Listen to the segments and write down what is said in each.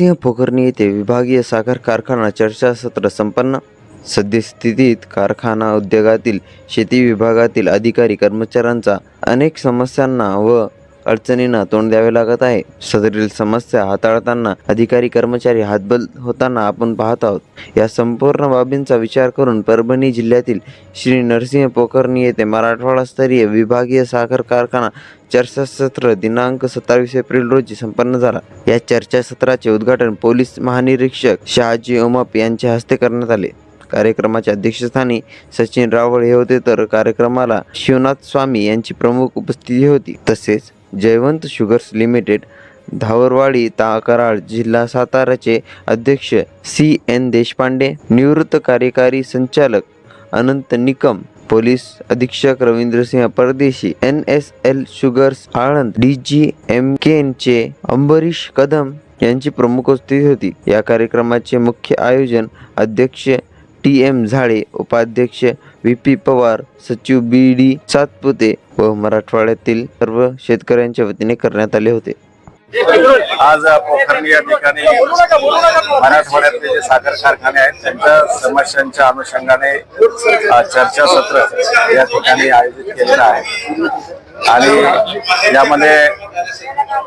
सिंह पोखर्णी येथे विभागीय साखर कारखाना चर्चासत्र संपन्न. सद्यस्थितीत कारखाना उद्योगातील शेती विभागातील अधिकारी कर्मचाऱ्यांचा अनेक समस्यांना व अडचणींना तोंड द्यावे लागत आहे. सदरील समस्या हाताळताना अधिकारी कर्मचारी हातबल होताना आपण पाहत आहोत. या संपूर्ण बाबींचा विचार करून परभणी जिल्ह्यातील श्री नरसिंह पोखर्णी येथे मराठवाडा स्तरीय विभागीय साखर कारखाना चर्चासत्र दिनांक सत्तावीस एप्रिल रोजी संपन्न झाला. या चर्चासत्राचे उद्घाटन पोलीस महानिरीक्षक शहाजी ओमाप यांच्या हस्ते करण्यात आले. कार्यक्रमाच्या अध्यक्षस्थानी सचिन रावळ हे होते. तर कार्यक्रमाला शिवनाथ स्वामी यांची प्रमुख उपस्थिती होती. तसेच जयवंत शुगर्स लिमिटेड धावरवाडी ता कराड जिल्हा साताराचे अध्यक्ष सी. एन. देशपांडे निवृत्त कार्यकारी संचालक अनंत निकम पोलीस अधीक्षक Ravindrasinh Pardeshi N. S. L. Sugars Aland D. G. M. केनचे Ambarish Kadam यांची प्रमुख उपस्थिती होती. या कार्यक्रमाचे मुख्य आयोजन अध्यक्ष टी. एम. झाडे उपाध्यक्ष व्ही. पी. पवार सचिव बी. डी. सातपुते व मराठवाड्यातील सर्व शेतकऱ्यांच्या वतीने करण्यात आले होते. आज पोखर्णी या ठिकाणी मराठवाड्यातले जे साखर कारखाने आहेत त्यांच्या समस्यांच्या अनुषंगाने अ, चर्चासत्र या ठिकाणी आयोजित केलेलं आहे. आणि यामध्ये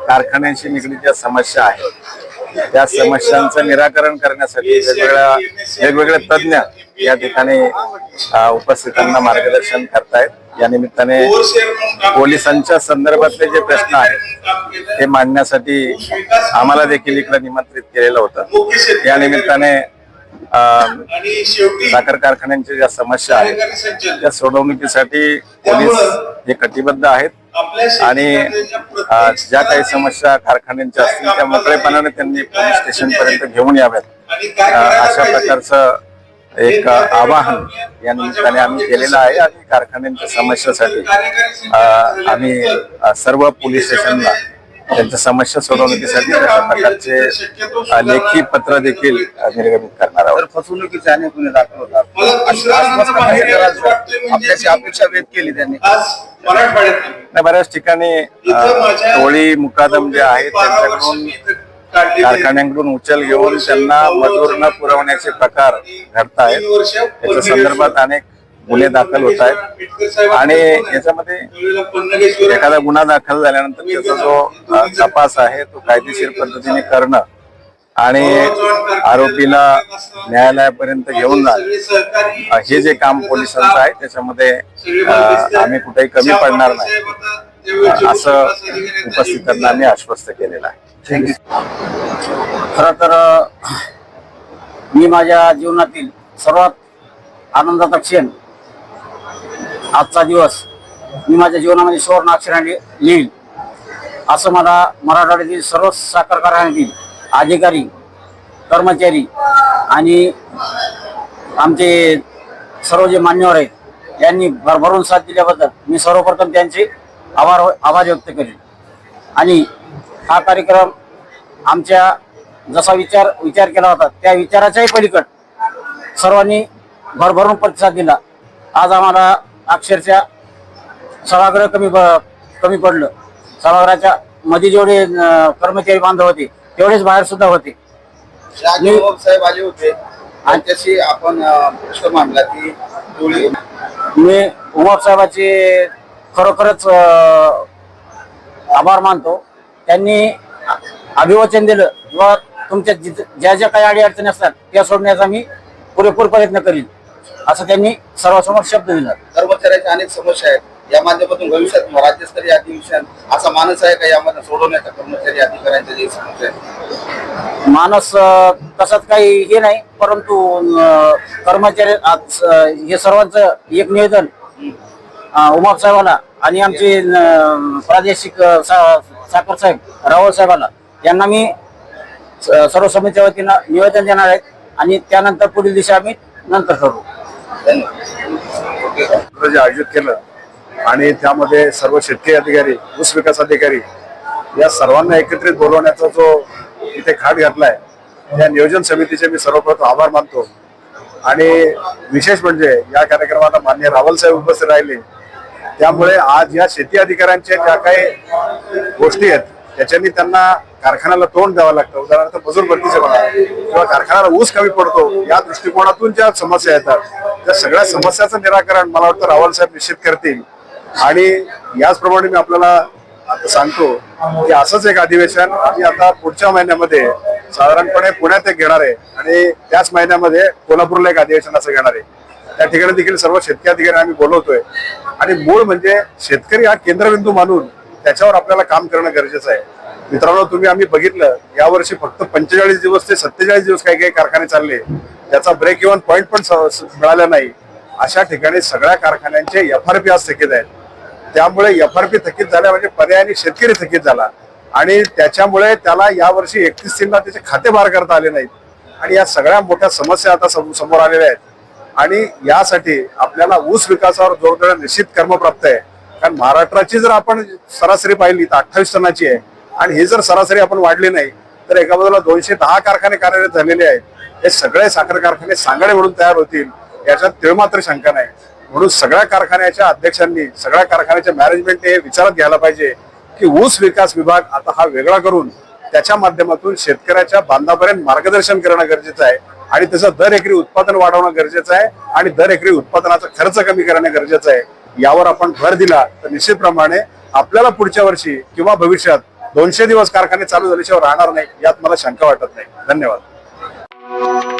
कारखान्यांशी निगडीत ज्या समस्या आहेत त्या समस्यांचं निराकरण करण्यासाठी वेगवेगळ्या वेगवेगळे तज्ज्ञ या ठिकाणी उपस्थितांना मार्गदर्शन करतायत. या निमित्ताने पोलिसांच्या संदर्भातले जे प्रश्न आहेत ते मांडण्यासाठी आम्हाला देखील इकडे निमंत्रित केलेलं होतं. या निमित्ताने साखर कारखान्यांच्या ज्या समस्या आहेत त्या सोडवणुकीसाठी पोलीस हे कटिबद्ध आहेत. आणि ज्या काही समस्या कारखान्यांच्या असतील त्या मोकळेपणाने त्यांनी पोलीस स्टेशन पर्यंत घेऊन याव्यात. अशा प्रकारचं एक आवाहन या निमित्ताने आम्ही केलेलं आहे आणि कारखान्यांच्या समस्यासाठी आम्ही सर्व पोलीस स्टेशनला त्यांच्या समस्या सोडवणुकीसाठी अशा प्रकारचे लेखी पत्र देखील निर्गमित करणार आहोत. फसवणुकीचे अनेक गुन्हे दाखल होतात. आपल्याची अपेक्षा व्यक्त केली त्यांनी. नाही, बऱ्याच ठिकाणी टोळी मुकादम जे आहेत त्यांच्याकडून कारखान्यांकडून उचल घेऊन त्यांना मजूर न पुरवण्याचे प्रकार घडत आहेत त्याच्या संदर्भात अनेक गुन्हे दाखल होत आहेत. आणि याच्यामध्ये एखादा गुन्हा दाखल झाल्यानंतर त्याचा जो तपास आहे तो कायदेशीर पद्धतीने करणं आणि आरोपीला न्यायालयापर्यंत घेऊन जाणं. हे जे काम पोलिसांचं आहे त्याच्यामध्ये आम्ही कुठेही कमी पडणार नाही. असं उपस्थितांना आम्ही आश्वस्त केलेलं आहे. खर तर मी माझ्या जीवनातील सर्वात आनंदाचा क्षण आजचा दिवस मी माझ्या जीवनामध्ये सुवर्ण अक्षराने लिहिल असं मला मराठवाड्यातील सर्व साखर कारखान्यातील अधिकारी कर्मचारी आणि आमचे सर्व जे मान्यवर आहेत यांनी भरभरून साथ दिल्याबद्दल मी सर्वप्रथम त्यांचे आभार आभार व्यक्त करेन. आणि हा कार्यक्रम आमच्या जसा विचार विचार केला होता त्या विचाराच्याही पलीकड सर्वांनी भरभरून प्रतिसाद दिला. आज आम्हाला अक्षरशः सभागृह कमी कमी पडलं. सभागृहाच्या मध्ये जेवढे कर्मचारी बांधव होते तेवढेच बाहेर सुद्धा होते. साहेब आले होते. त्यांच्याशी आपण प्रश्न मांडला की मी उमप साहेबाचे खरोखरच आभार मानतो. त्यांनी अभिवचन दिलं. व तुमच्या ज्या ज्या काही अडीअडचणी असतात त्या सोडण्याचा मी पुरेपूर प्रयत्न करीन. असं त्यांनी सर्वांसमोर शब्द दिला. कर्मचाऱ्यांच्या अनेक समस्या आहेत. या माध्यमातून भविष्यात राज्यस्तरीय अधिवेशन असा मानस आहे का? यामध्ये सोडवण्याचा कर्मचारी अधिकाऱ्यांच्या जे समस्या आहेत. मानस तसंच काही हे नाही परंतु कर्मचारी हे सर्वांचं एक निवेदन उमाप साहेबाला आणि आमचे प्रादेशिक सा- साखर साहेब रावळ साहेबाला यांना मी सर्व समितीच्या वतीनं निवेदन देणार आहेत आणि त्यानंतर पुढील दिशा आम्ही नंतर करू जे आयोजित केलं आणि त्यामध्ये सर्व शेतकरी अधिकारी ऊस विकास अधिकारी या सर्वांना एकत्रित बोलवण्याचा जो इथे खाट घातलाय या नियोजन समितीचे मी सर्वप्रथम आभार मानतो. आणि विशेष म्हणजे या कार्यक्रमाला मान्य रावल साहेब उपस्थित राहिले. त्यामुळे आज या शेती अधिकाऱ्यांच्या ज्या काही गोष्टी आहेत त्याच्यानी त्यांना कारखान्याला तोंड द्यावं लागतं. उदाहरणार्थ मजूर भरतीचे म्हणा किंवा कारखान्याला ऊस कमी पडतो या दृष्टिकोनातून ज्या समस्या येतात त्या सगळ्या समस्याचं निराकरण मला वाटतं रावल साहेब निश्चित करतील. आणि याचप्रमाणे मी आपल्याला आता सांगतो की असंच एक अधिवेशन आम्ही आता पुढच्या महिन्यामध्ये साधारणपणे पुण्यात एक घेणार आहे. आणि त्याच महिन्यामध्ये कोल्हापूरला एक अधिवेशन असं घेणार आहे. त्या ठिकाणी देखील सर्व शेतकरी अधिकारी आम्ही बोलवतोय. आणि मूळ म्हणजे शेतकरी हा केंद्रबिंदू मानून त्याच्यावर आपल्याला काम करणं गरजेचं आहे. मित्रांनो तुम्ही आम्ही बघितलं यावर्षी फक्त पंचेचाळीस दिवस ते सत्तेचाळीस दिवस काही काही कारखाने चालले. त्याचा ब्रेक इव्हन पॉईंट पण स- मिळाला नाही. अशा ठिकाणी सगळ्या कारखान्यांचे एफ आर पी आज थकीत आहेत. त्यामुळे एफ आर पी थकीत झाल्या म्हणजे पर्यायाने शेतकरी थकीत झाला. आणि त्याच्यामुळे त्याला यावर्षी एकतीस तीनला त्याचे खाते बाहेर करता आले नाहीत. आणि या सगळ्या मोठ्या समस्या आता सम- समोर आलेल्या आहेत. आणि यासाठी आपल्याला ऊस विकासावर जोर देणं निश्चित कर्मप्राप्त आहे. कारण महाराष्ट्राची जर आपण सरासरी पाहिली तर अठ्ठावीस टनाची आहे. आणि ही जर सरासरी आपण वाढली नाही तर एका बाजूला दोनशे दहा कारखाने कार्यरत झालेले आहेत. हे सगळे साखर कारखाने सांगणे म्हणून तयार होतील. याच्यात तिळमात्र शंका नाही. म्हणून सगळ्या कारखान्याच्या अध्यक्षांनी सगळ्या कारखान्याच्या मॅनेजमेंटने हे विचारात घ्यायला पाहिजे की ऊस विकास विभाग आता हा वेगळा करून त्याच्या माध्यमातून शेतकऱ्याच्या बांधापर्यंत मार्गदर्शन करणं गरजेचं आहे. आणि त्याचं दर एकरी उत्पादन वाढवणं गरजेचं आहे आणि दर एकरी उत्पादनाचा खर्च कमी करणं गरजेचं आहे. यावर आपण भर दिला तर निश्चितप्रमाणे आपल्याला पुढच्या वर्षी किंवा भविष्यात दोनशे दिवस कारखाने चालू झाल्याशिवाय राहणार नाही यात मला शंका वाटत नाही. धन्यवाद.